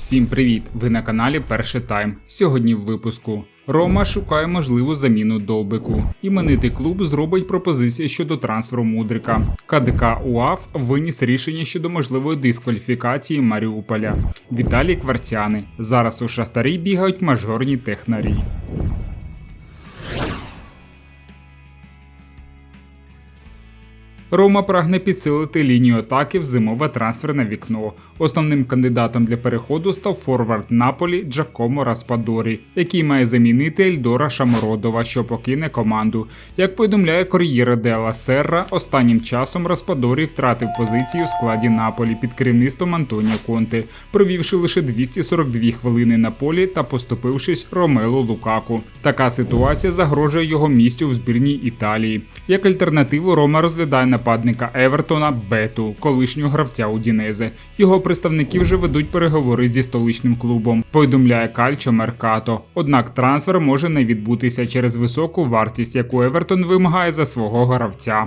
Всім привіт! Ви на каналі Перший Тайм. Сьогодні в випуску. Рома шукає можливу заміну довбику. Іменитий клуб зробить пропозиції щодо трансферу Мудрика. КДК УАФ виніс рішення щодо можливої дискваліфікації Маріуполя. Віталій Кварцяни. Зараз у Шахтарі бігають мажорні технарі. Рома прагне підсилити лінію атаки в зимове трансферне вікно. Основним кандидатом для переходу став форвард Наполі Джакомо Распадорі, який має замінити Ельдора Шамородова, що покине команду. Як повідомляє Кор'єра Дела Серра, останнім часом Распадорі втратив позицію у складі Наполі під керівництвом Антоніо Конте, провівши лише 242 хвилини на полі та поступившись Ромелу Лукаку. Така ситуація загрожує його місцю в збірній Італії. Як альтернативу Рома розглядає нападника Евертона Бету, колишнього гравця Удінезе. Його представники вже ведуть переговори зі столичним клубом. Повідомляє Кальчо Меркато. Однак трансфер може не відбутися через високу вартість, яку Евертон вимагає за свого гравця.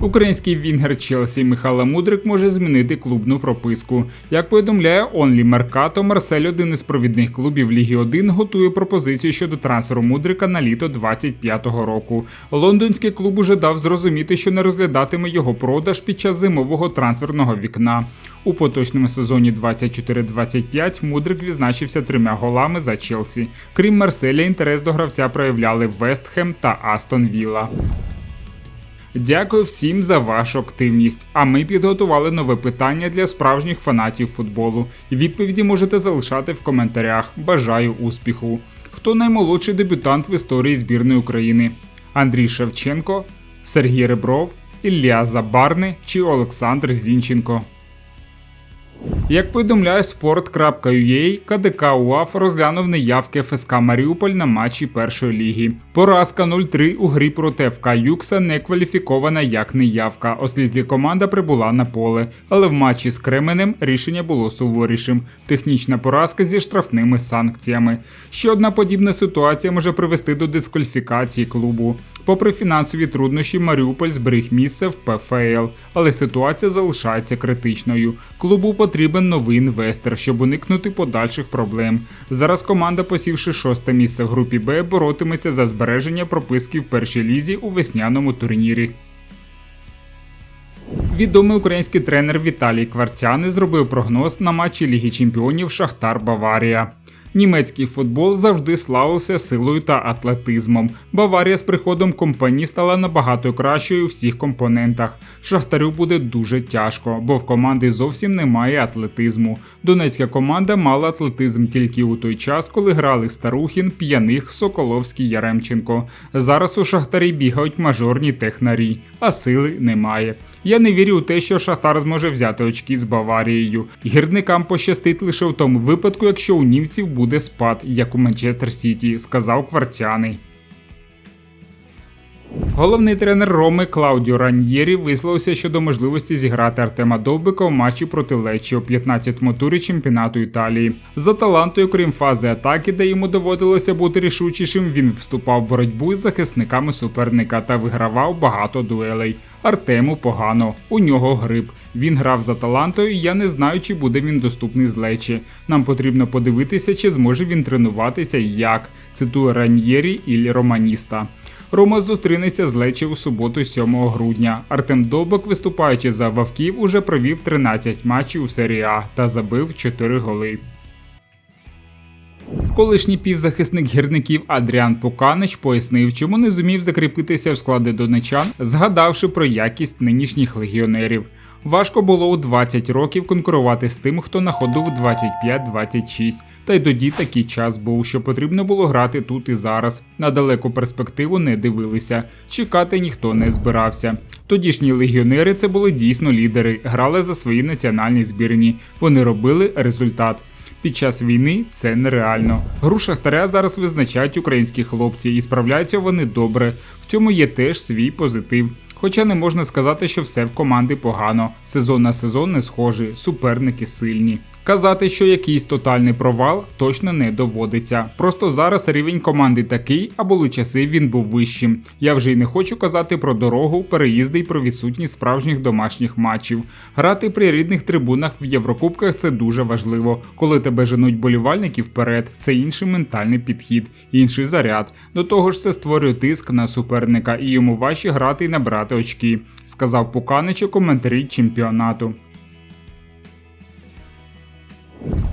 Український вінгер Челсі Михайло Мудрик може змінити клубну прописку. Як повідомляє Онлі Меркато, Марсель, один із провідних клубів Ліги 1, готує пропозицію щодо трансферу Мудрика на літо 25-го року. Лондонський клуб уже дав зрозуміти, що не розглядатиме його продаж під час зимового трансферного вікна. У поточному сезоні 24-25 Мудрик відзначився трьома голами за Челсі. Крім Марселя, інтерес до гравця проявляли Вестхем та Астон Вілла. Дякую всім за вашу активність. А ми підготували нове питання для справжніх фанатів футболу. Відповіді можете залишати в коментарях. Бажаю успіху. Хто наймолодший дебютант в історії збірної України? Андрій Шевченко, Сергій Ребров, Ілля Забарни чи Олександр Зінченко? Як повідомляє sport.ua, КДК УАФ розглянув неявки ФСК Маріуполь на матчі першої ліги. Поразка 0-3 у грі проти ФК Юкса не кваліфікована як неявка, оскільки команда прибула на поле. Але в матчі з Кременем рішення було суворішим. Технічна поразка зі штрафними санкціями. Ще одна подібна ситуація може привести до дискваліфікації клубу. Попри фінансові труднощі, Маріуполь зберіг місце в ПФЛ, але ситуація залишається критичною. Клубу потрібен новий інвестор, щоб уникнути подальших проблем. Зараз команда, посівши шосте місце в групі Б, боротиметься за збереження прописки в першій лізі у весняному турнірі. Відомий український тренер Віталій Кварцяни зробив прогноз на матчі Ліги Чемпіонів Шахтар Баварія. Німецький футбол завжди славився силою та атлетизмом. Баварія з приходом компанії стала набагато кращою у всіх компонентах. Шахтарю буде дуже тяжко, бо в команди зовсім немає атлетизму. Донецька команда мала атлетизм тільки у той час, коли грали Старухін, П'яних, Соколовський, Яремченко. Зараз у Шахтарі бігають мажорні технарі, а сили немає. Я не вірю у те, що Шахтар зможе взяти очки з Баварією. Гірникам пощастить лише в тому випадку, якщо у німців буде спад, як у Манчестер Сіті, сказав Кварцяний. Головний тренер Роми Клаудіо Раньєрі висловився щодо можливості зіграти Артема Довбика у матчі проти Лечі у 15-му турі чемпіонату Італії. За талантою, крім фази атаки, де йому доводилося бути рішучішим, він вступав в боротьбу з захисниками суперника та вигравав багато дуелей. Артему погано, у нього грип. Він грав за талантою, і я не знаю, чи буде він доступний з Лечі. Нам потрібно подивитися, чи зможе він тренуватися і як. Цитує Раньєрі іль Романіста. Рома зустрінеться з Лечі у суботу, 7 грудня. Артем Довбок, виступаючи за Вавків, уже провів 13 матчів у серії А та забив 4 голи. Колишній півзахисник гірників Адріан Пуканич пояснив, чому не зумів закріпитися в склади донечан, згадавши про якість нинішніх легіонерів. Важко було у 20 років конкурувати з тим, хто на ходу в 25-26. Та й тоді такий час був, що потрібно було грати тут і зараз. На далеку перспективу не дивилися, чекати ніхто не збирався. Тодішні легіонери це були дійсно лідери, грали за свої національні збірні. Вони робили результат. Під час війни це нереально. Гру Шахтаря зараз визначають українські хлопці і справляються вони добре. В цьому є теж свій позитив. Хоча не можна сказати, що все в команди погано. Сезон на сезон не схожий, суперники сильні. Казати, що якийсь тотальний провал точно не доводиться. Просто зараз рівень команди такий, а були часи він був вищим. Я вже й не хочу казати про дорогу, переїзди й про відсутність справжніх домашніх матчів. Грати при рідних трибунах в Єврокубках це дуже важливо. Коли тебе женуть болівальники вперед, це інший ментальний підхід, інший заряд. До того ж, це створює тиск на суперника і йому важче грати і набирати очки, сказав Пуканич у коментарі чемпіонату.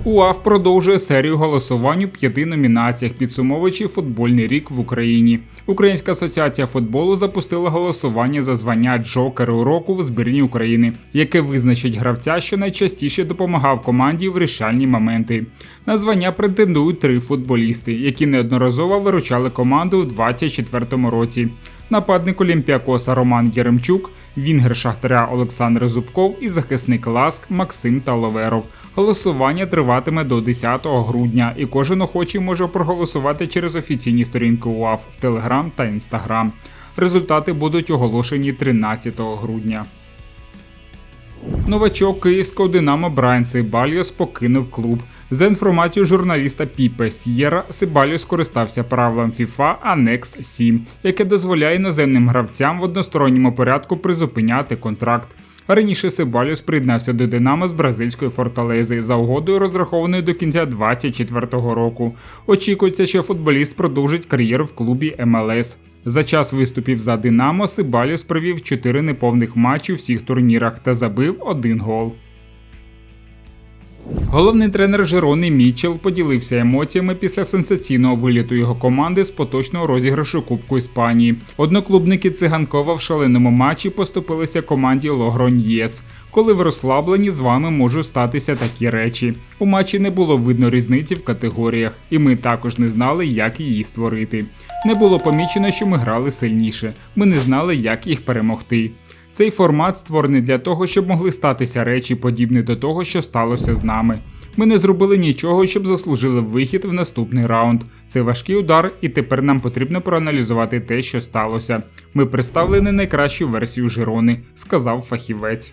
УАФ продовжує серію голосувань у п'яти номінаціях, підсумовуючи футбольний рік в Україні. Українська асоціація футболу запустила голосування за звання Джокеру року в збірні України, яке визначить гравця, що найчастіше допомагав команді в рішальні моменти. На звання претендують три футболісти, які неодноразово виручали команду у 2024 році. Нападник Олімпіакоса Роман Єремчук, Вінгер Шахтаря Олександр Зубков і захисник Ласк Максим Таловеров. Голосування триватиме до 10 грудня, і кожен охочий може проголосувати через офіційні сторінки УАФ в Телеграм та Інстаграм. Результати будуть оголошені 13 грудня. Новачок київського Динамо Брайан Сейбальйос покинув клуб. За інформацією журналіста Піпе Сієра, Сибаліо скористався правилом FIFA Annex 7, яке дозволяє іноземним гравцям в односторонньому порядку призупиняти контракт. Раніше Сибалюс приєднався до Динамо з бразильської форталези за угодою, розрахованою до кінця 2024 року. Очікується, що футболіст продовжить кар'єру в клубі МЛС. За час виступів за Динамо Сибаліус провів 4 неповних матчі у всіх турнірах та забив один гол. Головний тренер Жерони Мічел поділився емоціями після сенсаційного виліту його команди з поточного розіграшу Кубку Іспанії. Одноклубники циганкова в шаленому матчі поступилися команді Логроньєс. Коли ви розслаблені, з вами можуть статися такі речі. У матчі не було видно різниці в категоріях, і ми також не знали, як її створити. Не було помічено, що ми грали сильніше. Ми не знали, як їх перемогти. Цей формат створений для того, щоб могли статися речі, подібні до того, що сталося з нами. Ми не зробили нічого, щоб заслужили вихід в наступний раунд. Це важкий удар, і тепер нам потрібно проаналізувати те, що сталося. Ми представили найкращу версію Жирони, сказав фахівець.